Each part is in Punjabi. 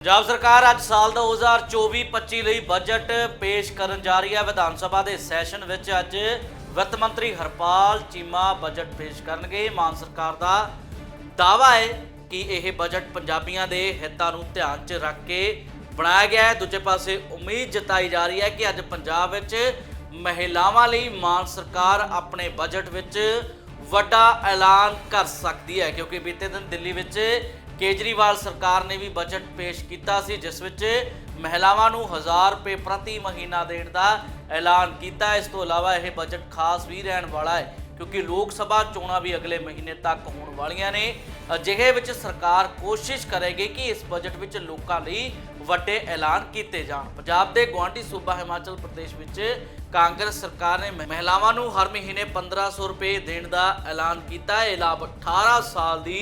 ਪੰਜਾਬ ਸਰਕਾਰ ਅੱਜ ਸਾਲ 2024-25 ਲਈ ਬਜਟ ਪੇਸ਼ ਕਰਨ ਜਾ ਰਹੀ ਹੈ। ਵਿਧਾਨ ਸਭਾ ਦੇ ਸੈਸ਼ਨ ਵਿੱਚ ਅੱਜ ਵਿੱਤ ਮੰਤਰੀ ਹਰਪਾਲ ਚੀਮਾ ਬਜਟ ਪੇਸ਼ ਕਰਨਗੇ। ਮਾਨ ਸਰਕਾਰ ਦਾ ਦਾਅਵਾ ਹੈ ਕਿ ਇਹ ਬਜਟ ਪੰਜਾਬੀਆਂ ਦੇ ਹਿੱਤਾਂ ਨੂੰ ਧਿਆਨ 'ਚ ਰੱਖ ਕੇ ਬਣਾਇਆ ਗਿਆ ਹੈ। ਦੂਜੇ ਪਾਸੇ ਉਮੀਦ ਜਤਾਈ ਜਾ ਰਹੀ ਹੈ ਕਿ ਅੱਜ ਪੰਜਾਬ ਵਿੱਚ ਮਹਿਲਾਵਾਂ ਲਈ ਮਾਨ ਸਰਕਾਰ ਆਪਣੇ ਬਜਟ ਵਿੱਚ ਵੱਡਾ ਐਲਾਨ ਕਰ ਸਕਦੀ ਹੈ, ਕਿਉਂਕਿ ਬੀਤੇ ਦਿਨ ਦਿੱਲੀ ਵਿੱਚ ਕੇਜਰੀਵਾਲ ਸਰਕਾਰ ਨੇ ਵੀ ਬਜਟ ਪੇਸ਼ ਕੀਤਾ ਸੀ, ਜਿਸ ਵਿੱਚ ਮਹਿਲਾਵਾਂ ਨੂੰ 1000 ਰੁਪਏ ਪ੍ਰਤੀ ਮਹੀਨਾ ਦੇਣ ਦਾ ਐਲਾਨ ਕੀਤਾ। ਇਸ ਤੋਂ ਇਲਾਵਾ ਇਹ ਬਜਟ ਖਾਸ ਵੀ ਰਹਿਣ ਵਾਲਾ ਹੈ, ਕਿਉਂਕਿ ਲੋਕ ਸਭਾ ਚੋਣਾਂ ਵੀ ਅਗਲੇ ਮਹੀਨੇ ਤੱਕ ਹੋਣ ਵਾਲੀਆਂ ਨੇ। ਅਜਿਹੇ ਵਿੱਚ ਸਰਕਾਰ ਕੋਸ਼ਿਸ਼ ਕਰੇਗੀ ਕਿ ਇਸ ਬਜਟ ਵਿੱਚ ਲੋਕਾਂ ਲਈ ਵੱਡੇ ਐਲਾਨ ਕੀਤੇ ਜਾਣ। ਪੰਜਾਬ ਦੇ ਗੁਆਂਢੀ ਸੂਬਾ ਹਿਮਾਚਲ ਪ੍ਰਦੇਸ਼ ਵਿੱਚ ਕਾਂਗਰਸ ਸਰਕਾਰ ਨੇ ਮਹਿਲਾਵਾਂ ਨੂੰ ਹਰ ਮਹੀਨੇ 1500 ਰੁਪਏ ਦੇਣ ਦਾ ਐਲਾਨ ਕੀਤਾ। ਹੈ ਇਹ ਲਾਭ 18 ਸਾਲ ਦੀ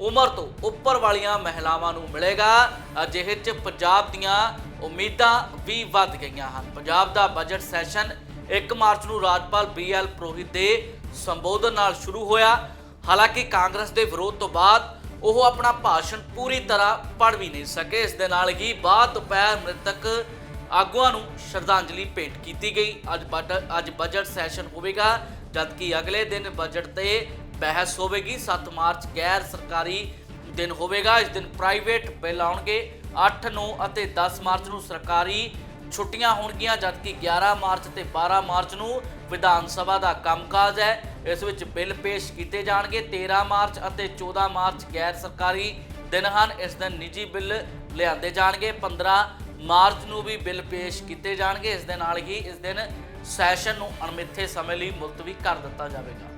ਉਮਰ ਤੋਂ ਉੱਪਰ ਵਾਲੀਆਂ ਮਹਿਲਾਵਾਂ ਨੂੰ ਮਿਲੇਗਾ। ਅਜਿਹੇ 'ਚ ਪੰਜਾਬ ਦੀਆਂ ਉਮੀਦਾਂ ਵੀ ਵੱਧ ਗਈਆਂ ਹਨ। ਪੰਜਾਬ ਦਾ ਬਜਟ ਸੈਸ਼ਨ 1 ਮਾਰਚ ਨੂੰ ਰਾਜਪਾਲ ਬੀਐਲ ਪ੍ਰੋਹਿਤ ਦੇ ਸੰਬੋਧਨ ਨਾਲ ਸ਼ੁਰੂ ਹੋਇਆ। ਹਾਲਾਂਕਿ ਕਾਂਗਰਸ ਦੇ ਵਿਰੋਧ ਤੋਂ ਬਾਅਦ ਉਹ ਆਪਣਾ ਭਾਸ਼ਣ ਪੂਰੀ ਤਰ੍ਹਾਂ ਪੜ੍ਹ ਵੀ ਨਹੀਂ ਸਕੇ। ਇਸ ਦੇ ਨਾਲ ਹੀ ਬਾਅਦ ਦੁਪਹਿਰ ਮ੍ਰਿਤਕ ਆਗੂਆਂ ਨੂੰ ਸ਼ਰਧਾਂਜਲੀ ਭੇਟ ਕੀਤੀ ਗਈ। ਅੱਜ ਬਟ- ਅੱਜ ਬਜਟ ਸੈਸ਼ਨ ਹੋਵੇਗਾ, ਜਦਕਿ ਅਗਲੇ ਦਿਨ ਬਜਟ ਤੇ ਬਹਿਸ ਹੋਵੇਗੀ। 7 ਮਾਰਚ ਗੈਰ ਸਰਕਾਰੀ ਦਿਨ ਹੋਵੇਗਾ। ਇਸ ਦਿਨ ਪ੍ਰਾਈਵੇਟ ਬਿੱਲ ਆਉਣਗੇ। 8 9 ਅਤੇ 10 ਮਾਰਚ ਨੂੰ ਸਰਕਾਰੀ ਛੁੱਟੀਆਂ ਹੋਣਗੀਆਂ, ਜਦਕਿ 11 ਮਾਰਚ ਤੇ 12 ਮਾਰਚ ਨੂੰ ਵਿਧਾਨ ਸਭਾ ਦਾ ਕੰਮਕਾਜ ਹੈ। ਇਸ ਵਿੱਚ ਬਿੱਲ ਪੇਸ਼ ਕੀਤੇ ਜਾਣਗੇ। 13 ਮਾਰਚ ਅਤੇ 14 ਮਾਰਚ ਗੈਰ ਸਰਕਾਰੀ ਦਿਨ ਹਨ। ਇਸ ਦਿਨ ਨਿੱਜੀ ਬਿੱਲ ਲਿਆਂਦੇ ਜਾਣਗੇ। 15 ਮਾਰਚ ਨੂੰ ਵੀ ਬਿੱਲ ਪੇਸ਼ ਕੀਤੇ ਜਾਣਗੇ। ਇਸ ਦੇ ਨਾਲ ਹੀ ਇਸ ਦਿਨ ਸੈਸ਼ਨ ਨੂੰ ਅਣਮਿੱਥੇ ਸਮੇਂ ਲਈ ਮੁਲਤਵੀ ਕਰ ਦਿੱਤਾ ਜਾਵੇਗਾ।